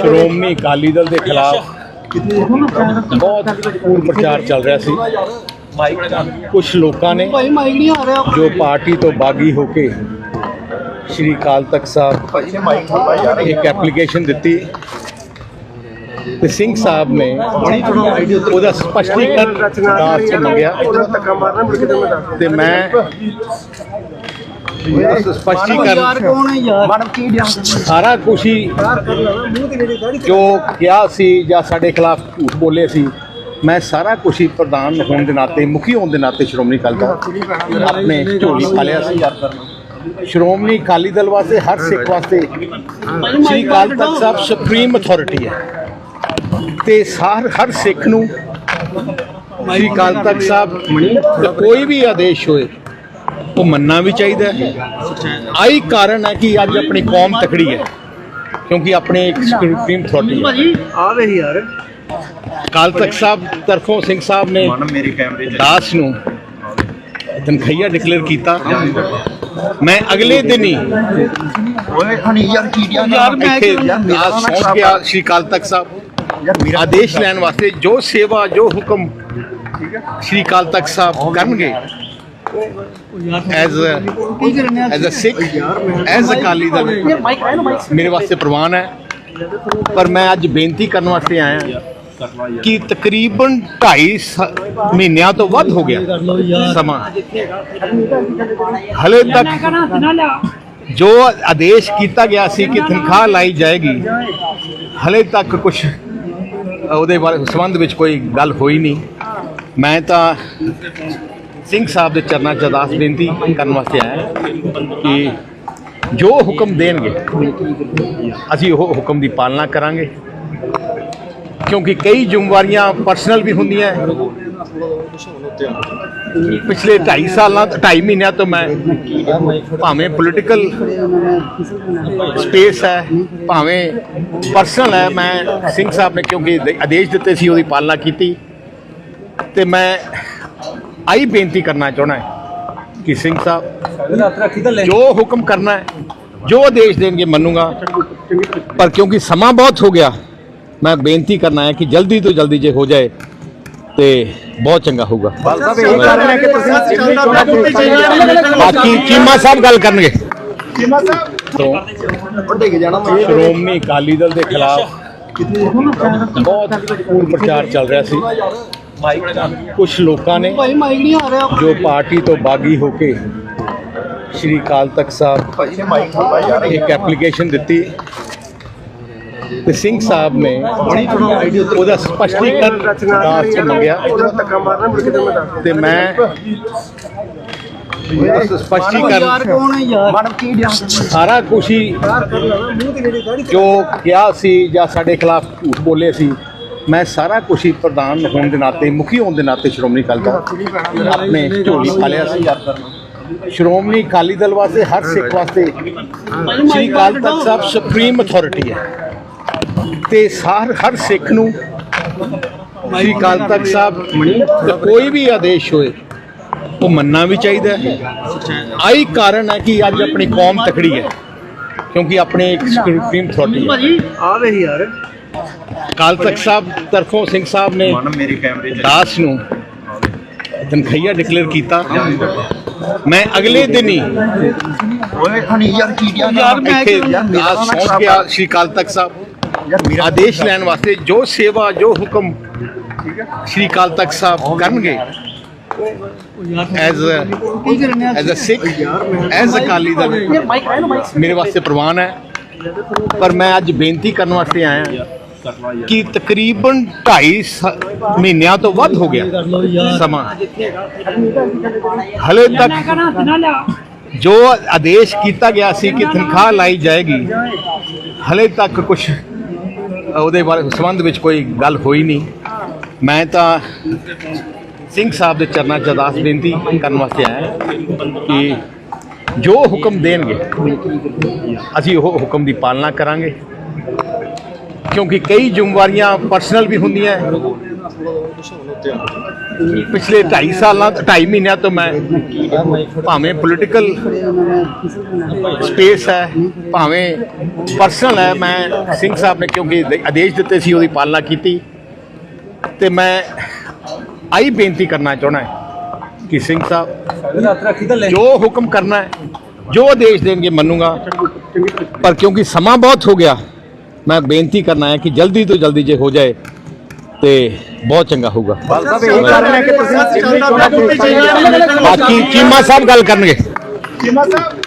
ਸ਼੍ਰੋਮਣੀ ਅਕਾਲੀ ਦਲ ਦੇ ਖਿਲਾਫ ਬਹੁਤ ਪੂਰ ਪ੍ਰਚਾਰ ਚੱਲ ਰਿਹਾ ਸੀ। ਕੁਝ ਲੋਕਾਂ ਨੇ ਜੋ ਪਾਰਟੀ ਤੋਂ ਬਾਗੀ ਹੋ ਕੇ ਸ਼੍ਰੀ ਅਕਾਲ ਤਖਤ ਸਾਹਿਬ ਇੱਕ ਐਪਲੀਕੇਸ਼ਨ ਦਿੱਤੀ ਤੇ ਸਿੰਘ ਸਾਹਿਬ ਨੇ ਉਹਦਾ ਸਪਸ਼ਟੀਕਰਨ ਦਾਸ ਮੰਗਿਆ। ਤੇ ਮੈਂ ਉਹਦਾ ਸਪਸ਼ਟੀਕਰਨ। ਸਾਰਾ ਕੁਛ ਹੀ ਜੋ ਕਿਹਾ ਸੀ ਜਾਂ ਸਾਡੇ ਖਿਲਾਫ ਝੂਠ ਬੋਲੇ ਸੀ ਮੈਂ ਸਾਰਾ ਕੁਛ ਹੀ ਪ੍ਰਧਾਨ ਹੋਣ ਦੇ ਨਾਤੇ ਮੁਖੀ ਹੋਣ ਦੇ ਨਾਤੇ ਸ਼੍ਰੋਮਣੀ ਅਕਾਲੀ ਦਲ ਆਪਣੇ ਝੋਲੀ ਪਾ ਲਿਆ ਸੀ। ਸ਼੍ਰੋਮਣੀ ਅਕਾਲੀ ਦਲ ਵਾਸਤੇ ਹਰ ਸਿੱਖ ਵਾਸਤੇ ਸ਼੍ਰੀ ਅਕਾਲ ਤਖਤ ਸਾਹਿਬ ਸੁਪਰੀਮ ਅਥਾਰਟੀ ਹੈ। ਤੇ ਸਾਰ ਹਰ ਸਿੱਖ ਨੂੰ ਸ਼੍ਰੀ ਅਕਾਲ ਤਖਤ ਸਾਹਿਬ ਕੋਈ ਵੀ ਆਦੇਸ਼ ਹੋਏ ਉਹ ਮੰਨਣਾ ਵੀ ਚਾਹੀਦਾ ਹੈ। ਆਹੀ ਕਾਰਨ ਹੈ ਕਿ ਅੱਜ ਆਪਣੀ ਕੌਮ ਤਕੜੀ ਹੈ ਕਿਉਂਕਿ ਆਪਣੇ ਇੱਕ ਸੁਪਰੀਮ ਅਥਾਰਟੀ ਹੈ। ਆਵੇ ਯਾਰ। ਅਕਾਲ ਤਖਤ ਸਾਹਿਬ ਤਰਫੋਂ ਸਿੰਘ ਸਾਹਿਬ ਨੇ ਮੇਰੇ ਕੈਮਰੇ ਦਾਸ ਨੂੰ ਤਨਖਈਆ ਡਿਕਲੇਅਰ ਕੀਤਾ। ਮੈਂ ਅਗਲੇ ਦਿਨ ਹੀ ਓਏ ਹਣੀ ਯਾਰ ਕੀੜੀਆਂ ਯਾਰ ਮੈਂ ਦਾਸ ਸੌਂਪ ਗਿਆ ਸ਼੍ਰੀ ਅਕਾਲ ਤਖਤ ਸਾਹਿਬ। ਆਦੇਸ਼ ਲੈਣ ਵਾਸਤੇ ਜੋ ਸੇਵਾ ਜੋ ਹੁਕਮ ਸ਼੍ਰੀ ਅਕਾਲ ਤਖਤ ਸਾਹਿਬ ਕਰਨਗੇ as as a Sikh as a Akali Dal ਮੇਰੇ ਵਾਸਤੇ ਪ੍ਰਵਾਨ ਹੈ ਪਰ ਮੈਂ ਅੱਜ ਬੇਨਤੀ ਕਰਨ ਵਾਸਤੇ ਆਇਆ ਕਿ ਤਕਰੀਬਨ 2.5 ਮਹੀਨਿਆਂ ਤੋਂ ਵੱਧ ਹੋ ਗਿਆ ਸਮਾਂ ਹਲੇ ਤੱਕ ਜੋ ਆਦੇਸ਼ ਕੀਤਾ ਗਿਆ ਸੀ ਕਿ ਤਨਖਾਹ ਲਾਈ ਜਾਏਗੀ ਹਲੇ ਤੱਕ ਕੁਝ ਉਹਦੇ ਬਾਰੇ ਸੰਬੰਧ ਵਿੱਚ ਕੋਈ ਗੱਲ ਹੋਈ ਨਹੀਂ। ਮੈਂ ਤਾਂ ਸਿੰਘ ਸਾਹਿਬ ਦੇ ਚਰਨਾਂ 'ਚ ਅਰਦਾਸ ਬੇਨਤੀ ਕਰਨ ਵਾਸਤੇ ਆਇਆ ਕਿ ਜੋ ਹੁਕਮ ਦੇਣਗੇ, ਅਸੀਂ ਉਹ ਹੁਕਮ ਦੀ ਪਾਲਣਾ ਕਰਾਂਗੇ। ਕਿਉਂਕਿ ਕਈ ਜ਼ਿੰਮੇਵਾਰੀਆਂ ਪਰਸਨਲ ਵੀ ਹੁੰਦੀਆਂ ਪਿਛਲੇ 2.5 ਸਾਲਾਂ 2.5 ਮਹੀਨਿਆਂ ਤੋਂ ਮੈਂ ਭਾਵੇਂ ਪੋਲੀਟੀਕਲ ਸਪੇਸ ਹੈ, ਭਾਵੇਂ ਪਰਸਨਲ ਹੈ, ਮੈਂ ਸਿੰਘ ਸਾਹਿਬ ਨੇ ਕਿਉਂਕਿ ਆਦੇਸ਼ ਦਿੱਤੇ ਸੀ, ਉਹਦੀ ਪਾਲਣਾ ਕੀਤੀ। ਤੇ ਮੈਂ ਆਈ ਬੇਨਤੀ ਕਰਨਾ ਚਾਹਣਾ ਹੈ ਕਿ ਸਿੰਘ ਸਾਹਿਬ ਜੋ ਹੁਕਮ ਕਰਨਾ ਹੈ ਜੋ ਆਦੇਸ਼ ਦੇਣਗੇ ਮੰਨੂਗਾ। ਪਰ ਕਿਉਂਕਿ ਸਮਾਂ ਬਹੁਤ ਹੋ ਗਿਆ ਮੈਂ ਬੇਨਤੀ ਕਰਨਾ ਹੈ ਕਿ ਜਲਦੀ ਤੋਂ ਜਲਦੀ ਜੇ ਹੋ ਜਾਏ ਤੇ ਬਹੁਤ ਚੰਗਾ ਹੋਊਗਾ। ਬਾਕੀ ਚੀਮਾ ਸਾਹਿਬ ਗੱਲ ਕਰਨਗੇ। ਤੋਂ ਸ਼੍ਰੋਮਣੀ ਅਕਾਲੀ ਦਲ ਦੇ ਖਿਲਾਫ ਬਹੁਤ ਪੂਰ ਪ੍ਰਚਾਰ ਚੱਲ ਰਿਹਾ ਸੀ। ਕੁਝ ਲੋਕਾਂ ਨੇ ਜੋ ਪਾਰਟੀ ਤੋਂ ਬਾਗੀ ਹੋ ਕੇ ਸ਼੍ਰੀ ਅਕਾਲ ਤਖਤ ਸਾਹਿਬ ਇੱਕ ਐਪਲੀਕੇਸ਼ਨ ਦਿੱਤੀ ਤੇ ਸਿੰਘ ਸਾਹਿਬ ਨੇ ਉਹਦਾ ਸਪਸ਼ਟੀਕਰਨ ਦਾਸ ਚ ਮੰਗਿਆ। ਤੇ ਮੈਂ ਤੇ ਸਪਸ਼ਟੀਕਰਨ ਸਾਰਾ ਕੁਛ ਹੀ ਜੋ ਕਿਹਾ ਸੀ ਜਾਂ ਸਾਡੇ ਖਿਲਾਫ ਝੂਠ ਬੋਲੇ ਸੀ ਮੈਂ ਸਾਰਾ ਕੁਛ ਹੀ ਪ੍ਰਧਾਨ ਹੋਣ ਦੇ ਨਾਤੇ, ਮੁਖੀ ਹੋਣ ਦੇ ਨਾਤੇ ਸ਼੍ਰੋਮਣੀ ਅਕਾਲੀ ਦਲ ਆਪਣੇ ਝੋਲੀ ਪਾ ਸੀ। ਸ਼੍ਰੋਮਣੀ ਅਕਾਲੀ ਦਲ ਵਾਸਤੇ, ਹਰ ਸਿੱਖ ਵਾਸਤੇ ਸ਼੍ਰੀ ਅਕਾਲ ਤਖਤ ਸਾਹਿਬ ਸੁਪਰੀਮ ਅਥਾਰਟੀ ਹੈ। ਤੇ ਸਾਰ ਹਰ ਸਿੱਖ ਨੂੰ ਸ਼੍ਰੀ ਅਕਾਲ ਤਖਤ ਸਾਹਿਬ ਦਾ ਕੋਈ ਵੀ ਆਦੇਸ਼ ਹੋਏ, ਉਹ ਮੰਨਣਾ ਵੀ ਚਾਹੀਦਾ ਆਈ ਕਾਰਨ ਹੈ ਕਿ ਅੱਜ ਆਪਣੀ ਕੌਮ ਤਕੜੀ ਹੈ, ਕਿਉਂਕਿ ਆਪਣੇ ਇੱਕ ਸੁਪਰੀਮ ਅਥਾਰਟੀ ਹੈ। ਆਵੇ ਯਾਰ। ਅਕਾਲ ਤਖਤ ਸਾਹਿਬ ਤਰਫੋਂ ਸਿੰਘ ਸਾਹਿਬ ਨੇ ਮੇਰੇ ਕੈਮਰੇ ਦਾਸ ਨੂੰ ਤਨਖਈਆ ਡਿਕਲੇਅਰ ਕੀਤਾ। ਮੈਂ ਅਗਲੇ ਦਿਨ ਹੀ ਓਏ ਹਣੀ ਯਾਰ ਕੀੜੀਆਂ ਇੱਥੇ ਦਾਸ ਸੌਂਪ ਗਿਆ ਸ਼੍ਰੀ ਅਕਾਲ ਤਖਤ ਸਾਹਿਬ। ਆਦੇਸ਼ ਲੈਣ ਵਾਸਤੇ ਜੋ ਸੇਵਾ ਜੋ ਹੁਕਮ ਸ਼੍ਰੀ ਅਕਾਲ ਤਖਤ ਸਾਹਿਬ ਕਰਨਗੇ as as a Sikh as a Akali Dal ਮੇਰੇ ਵਾਸਤੇ ਪ੍ਰਵਾਨ ਹੈ। ਪਰ ਮੈਂ ਅੱਜ ਬੇਨਤੀ ਕਰਨ ਵਾਸਤੇ ਆਇਆ। ਕਿ ਤਕਰੀਬਨ 2.5 ਮਹੀਨਿਆਂ ਤੋਂ ਵੱਧ ਹੋ ਗਿਆ ਸਮਾਂ। ਹਲੇ ਤੱਕ ਜੋ ਆਦੇਸ਼ ਕੀਤਾ ਗਿਆ ਸੀ ਕਿ ਤਨਖਾਹ ਲਾਈ ਜਾਏਗੀ ਹਲੇ ਤੱਕ ਕੁਝ ਉਹਦੇ ਬਾਰੇ ਸੰਬੰਧ ਵਿੱਚ ਕੋਈ ਗੱਲ ਹੋਈ ਨਹੀਂ। ਮੈਂ ਤਾਂ ਸਿੰਘ ਸਾਹਿਬ ਦੇ ਚਰਨਾਂ 'ਚ ਅਰਦਾਸ ਬੇਨਤੀ ਕਰਨ ਵਾਸਤੇ ਆਇਆ ਕਿ ਜੋ ਹੁਕਮ ਦੇਣਗੇ ਅਸੀਂ ਉਹ ਹੁਕਮ ਦੀ ਪਾਲਣਾ ਕਰਾਂਗੇ। ਕਿਉਂਕਿ ਕਈ ਜ਼ਿੰਮੇਵਾਰੀਆਂ ਪਰਸਨਲ ਵੀ ਹੁੰਦੀਆਂ। ਪਿਛਲੇ 2.5 ਸਾਲਾਂ 2.5 ਮਹੀਨਿਆਂ ਤੋਂ ਮੈਂ ਭਾਵੇਂ ਪੋਲੀਟੀਕਲ ਸਪੇਸ ਹੈ, ਭਾਵੇਂ ਪਰਸਨਲ ਹੈ, ਮੈਂ ਸਿੰਘ ਸਾਹਿਬ ਨੇ ਕਿਉਂਕਿ ਆਦੇਸ਼ ਦਿੱਤੇ ਸੀ, ਉਹਦੀ ਪਾਲਣਾ ਕੀਤੀ। ਤੇ ਮੈਂ ਆਈ ਬੇਨਤੀ ਕਰਨਾ ਚਾਹਣਾ ਕਿ ਸਿੰਘ ਸਾਹਿਬ ਜੋ ਹੁਕਮ ਕਰਨਾ ਹੈ, ਜੋ ਆਦੇਸ਼ ਦੇਣਗੇ ਮੰਨੂਗਾ। ਪਰ ਕਿਉਂਕਿ ਸਮਾਂ ਬਹੁਤ ਹੋ ਗਿਆ ਮੈਂ ਬੇਨਤੀ ਕਰਨਾ ਹੈ ਕਿ ਜਲਦੀ ਤੋਂ ਜਲਦੀ ਜੇ ਹੋ ਜਾਏ ਤੇ ਬਹੁਤ ਚੰਗਾ ਹੋਊਗਾ। ਬਾਕੀ ਚੀਮਾ ਸਾਹਿਬ ਗੱਲ ਕਰਨਗੇ। ਚੀਮਾ ਸਾਹਿਬ